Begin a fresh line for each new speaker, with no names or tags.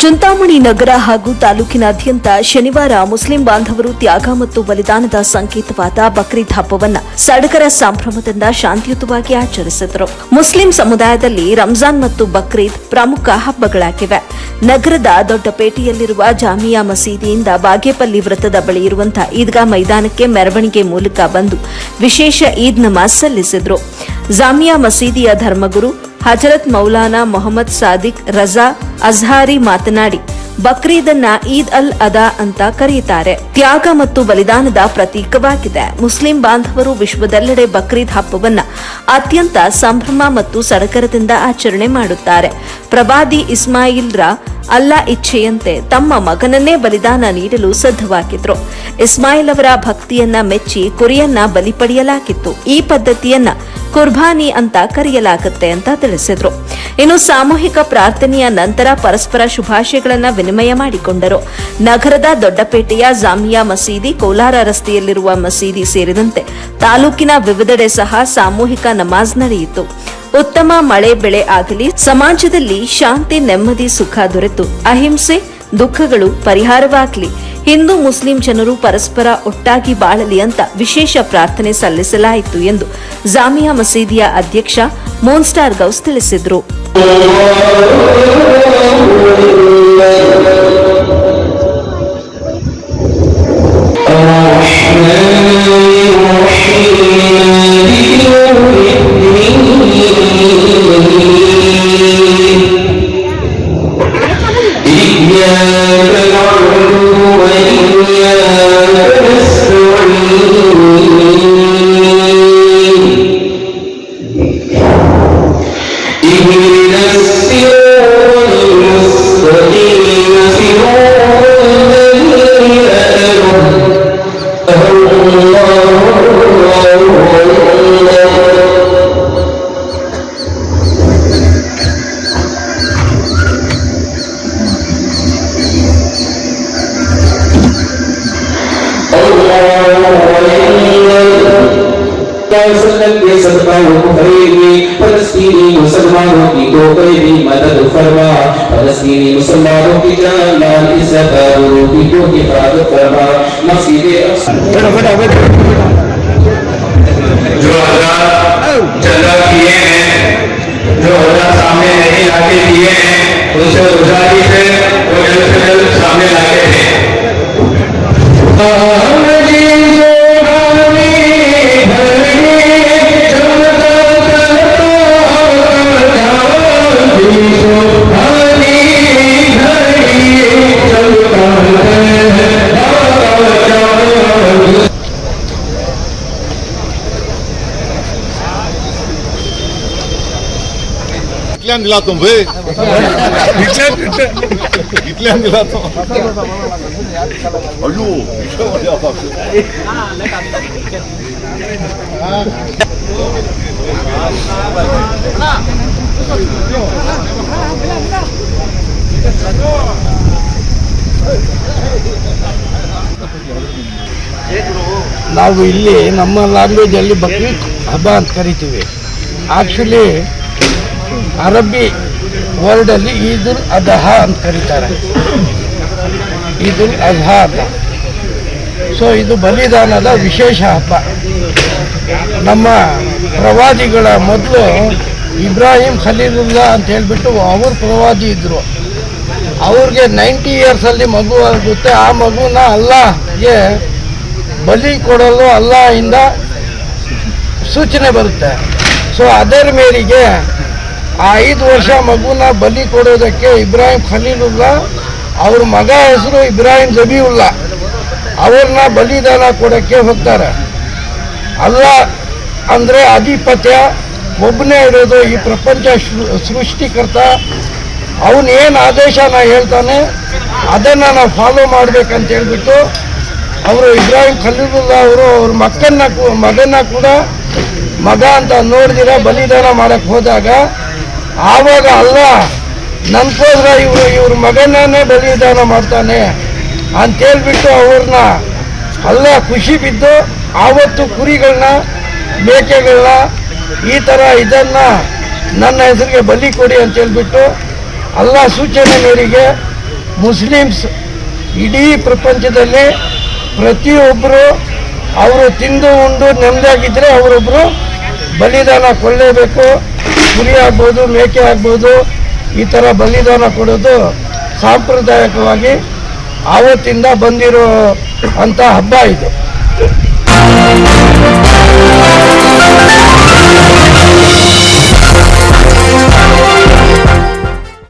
ಚಿಂತಾಮಣಿ ನಗರ ಹಾಗೂ ತಾಲೂಕಿನಾದ್ಯಂತ ಶನಿವಾರ ಮುಸ್ಲಿಂ ಬಾಂಧವರು ತ್ಯಾಗ ಮತ್ತು ಬಲಿದಾನದ ಸಂಕೇತವಾದ ಬಕ್ರೀದ್ ಹಬ್ಬವನ್ನು ಸಡಗರ ಸಂಭ್ರಮದಿಂದ ಶಾಂತಿಯುತವಾಗಿ ಆಚರಿಸಿದರು. ಮುಸ್ಲಿಂ ಸಮುದಾಯದಲ್ಲಿ ರಂಜಾನ್ ಮತ್ತು ಬಕ್ರೀದ್ ಪ್ರಮುಖ ಹಬ್ಬಗಳಾಗಿವೆ. ನಗರದ ದೊಡ್ಡಪೇಟೆಯಲ್ಲಿರುವ ಜಾಮಿಯಾ ಮಸೀದಿಯಿಂದ ಬಾಗೇಪಲ್ಲಿ ವೃತ್ತದ ಬಳಿ ಇರುವಂತಹ ಈದ್ಗಾ ಮೈದಾನಕ್ಕೆ ಮೆರವಣಿಗೆ ಮೂಲಕ ಬಂದು ವಿಶೇಷ ಈದ್ ನಮಾಜ್ ಸಲ್ಲಿಸಿದರು. ಜಾಮಿಯಾ ಮಸೀದಿಯ ಧರ್ಮಗುರು ಹಜರತ್ ಮೌಲಾನಾ ಮೊಹಮ್ಮದ್ ಸಾದಿಕ್ ರಜಾ ಅಜ್ಹಾರಿ ಮಾತನಾಡಿ, ಬಕ್ರೀದನ್ನ ಈದ್ ಅಲ್ ಅದಾ ಅಂತ ಕರೆಯುತ್ತಾರೆ ತ್ಯಾಗ ಮತ್ತು ಬಲಿದಾನದ ಪ್ರತೀಕವಾಗಿದೆ. ಮುಸ್ಲಿಂ ಬಾಂಧವರು ವಿಶ್ವದೆಲ್ಲೆಡೆ ಬಕ್ರೀದ್ ಹಬ್ಬವನ್ನ ಅತ್ಯಂತ ಸಂಭ್ರಮ ಮತ್ತು ಸಡಗರದಿಂದ ಆಚರಣೆ ಮಾಡುತ್ತಾರೆ. ಪ್ರವಾದಿ ಇಸ್ಮಾಯಿಲ್ರ ಅಲ್ಲಾ ಇಚ್ಛೆಯಂತೆ ತಮ್ಮ ಮಗನನ್ನೇ ಬಲಿದಾನ ನೀಡಲು ಸಿದ್ಧವಾಗಿದ್ರು. ಇಸ್ಮಾಯಿಲ್ ಅವರ ಭಕ್ತಿಯನ್ನ ಮೆಚ್ಚಿ ಕುರಿಯನ್ನ ಬಲಿಪಡೆಯಲಾಗಿತ್ತು ಈ ಪದ್ಧತಿಯನ್ನ ಕುರ್ಬಾನಿ ಅಂತ ಕರೆಯಲಾಗುತ್ತೆ ಅಂತ ತಿಳಿಸಿದ್ರು. ಇನ್ನು ಸಾಮೂಹಿಕ ಪ್ರಾರ್ಥನೆಯ ನಂತರ ಪರಸ್ಪರ ಶುಭಾಶಯಗಳನ್ನ ವಿನಿಮಯ ಮಾಡಿಕೊಂಡರು. ನಗರದ ದೊಡ್ಡಪೇಟೆಯ ಜಾಮಿಯಾ ಮಸೀದಿ ಕೋಲಾರ ರಸ್ತೆಯಲ್ಲಿರುವ ಮಸೀದಿ ಸೇರಿದಂತೆ ತಾಲೂಕಿನ ವಿವಿಧೆಡೆ ಸಹ ಸಾಮೂಹಿಕ ನಮಾಜ್ ನಡೆಯಿತು. ಉತ್ತಮ ಮಳೆ ಬೆಳೆ ಆಗಲಿ, ಸಮಾಜದಲ್ಲಿ ಶಾಂತಿ ನೆಮ್ಮದಿ ಸುಖ ದೊರೆತು. ಅಹಿಂಸೆ, ದುಃಖಗಳು ಪರಿಹಾರವಾಗಲಿ. ಹಿಂದೂ ಮುಸ್ಲಿಂ ಜನರು ಪರಸ್ಪರ ಒಟ್ಟಾಗಿ ಬಾಳಲಿ ಅಂತ ವಿಶೇಷ ಪ್ರಾರ್ಥನೆ ಸಲ್ಲಿಸಲಾಯಿತು ಎಂದು ಜಾಮಿಯಾ ಮಸೀದಿಯ ಅಧ್ಯಕ್ಷ ಮೋನ್ಸ್ಟಾರ್ ಗೌಸ್ ತಿಳಿಸಿದರು.
सुन्नत के सदकाओं को खरीदने फलस्तीनी मुसलमानों की टोकरी भी मदद फरमा फलस्तीनी मुसलमानों की जान माल इज़्ज़त आबरू की को हिफाजत फरमा मस्जिद
जो हज़रत चंदा किए हैं जो हज़रत सामने नहीं लाके दिए हैं उनसे गुजारिश है
इतल्यान दिला तू भय इतल्यान इतल्यान दिला तो अयो
ನಾವು ಇಲ್ಲಿ ನಮ್ಮ ಲ್ಯಾಂಗ್ವೇಜಲ್ಲಿ ಬಕ್ರೀದ್ ಹಬ್ಬ ಅಂತ ಕರಿತೀವಿ ಆ್ಯಕ್ಚುಲಿ ಅರಬ್ಬಿ ವರ್ಡಲ್ಲಿ ಈದ್ ಉಲ್ ಅದಹ ಅಂತ ಕರೀತಾರೆ. ಈದ್ ಉಲ್ ಅದ್ಹ ಅಂತ. ಸೊ ಇದು ಬಲಿದಾನದ ವಿಶೇಷ ಹಬ್ಬ. ನಮ್ಮ ಪ್ರವಾದಿಗಳ ಮೊದಲು ಇಬ್ರಾಹಿಂ ಖಲೀಲುಲ್ಲಾ ಅಂತ ಹೇಳಿಬಿಟ್ಟು ಅವರು ಪ್ರವಾದಿ ಇದ್ದರು ಅವ್ರಿಗೆ ನೈಂಟಿ ಇಯರ್ಸಲ್ಲಿ ಮಗು ಆಗುತ್ತೆ. ಆ ಮಗುನ ಅಲ್ಲಾಹ್ಗೆ ಬಲಿ ಕೊಡಲು ಅಲ್ಲಾಹಿಂದ ಸೂಚನೆ ಬರುತ್ತೆ. ಸೊ ಅದರ ಮೇರೆಗೆ ಆ ಐದು ವರ್ಷ ಮಗುನ ಬಲಿ ಕೊಡೋದಕ್ಕೆ ಇಬ್ರಾಹಿಂ ಖಲೀಲುಲ್ಲಾ, ಅವ್ರ ಮಗ ಹೆಸರು ಇಬ್ರಾಹಿಂ ಜಬೀವುಲ್ಲಾ. ಅವ್ರನ್ನ ಬಲಿದಾನ ಕೊಡೋಕ್ಕೆ ಹೋಗ್ತಾರೆ. ಅಲ್ಲ, ಅಂದರೆ ಅಧಿಪತ್ಯ ಒಬ್ಬನೇ ಇರೋದು ಈ ಪ್ರಪಂಚ ಸೃಷ್ಟಿಕರ್ತ. ಅವನು ಏನು ಆದೇಶನ ಹೇಳ್ತಾನೆ, ಅದನ್ನು ನಾವು ಫಾಲೋ ಮಾಡ್ಬೇಕಂತ ಹೇಳ್ಬಿಟ್ಟು ಅವರು ಇಬ್ರಾಹಿಂ ಖಲೀಲುಲ್ಲಾ ಅವರು ಅವ್ರ ಮಕ್ಕನ್ನ ಮಗನ್ನ ಕೂಡ ಮಗ ಅಂತ ನೋಡಿದಿರ ಬಲಿದಾನ ಮಾಡಕ್ಕೆ ಹೋದಾಗ ಆವಾಗ ಅಲ್ಲ ನನ್ಕೋದ್ರ ಇವರು, ಇವ್ರ ಮಗನೇ ಬಲಿದಾನ ಮಾಡ್ತಾನೆ ಅಂತೇಳ್ಬಿಟ್ಟು ಅವ್ರನ್ನ ಅಲ್ಲ, ಖುಷಿ ಬಿದ್ದು ಆವತ್ತು ಕುರಿಗಳನ್ನ ಮೇಕೆಗಳನ್ನ ಈ ಥರ ಇದನ್ನು ನನ್ನ ಹೆಸರಿಗೆ ಬಲಿ ಕೊಡಿ ಅಂತ ಹೇಳ್ಬಿಟ್ಟು ಅಲ್ಲ, ಸೂಚನೆ ಮೇರೆಗೆ ಮುಸ್ಲಿಮ್ಸ್ ಇಡೀ ಪ್ರಪಂಚದಲ್ಲಿ ಪ್ರತಿಯೊಬ್ಬರು ಅವರು ತಿಂದು ಉಂಡು ನೆಮ್ಮದಿಯಾಗಿದ್ದರೆ ಅವರೊಬ್ಬರು ಬಲಿದಾನ ಕೊಳ್ಳೇಬೇಕು ಕುರಿ ಆಗ್ಬೋದು ಮೇಕೆ ಆಗ್ಬೋದು ಈ ಥರ ಬಲಿದಾನ ಕೊಡೋದು ಸಾಂಪ್ರದಾಯಿಕವಾಗಿ ಆವತ್ತಿಂದ ಬಂದಿರೋ ಅಂಥ ಹಬ್ಬ ಇದು.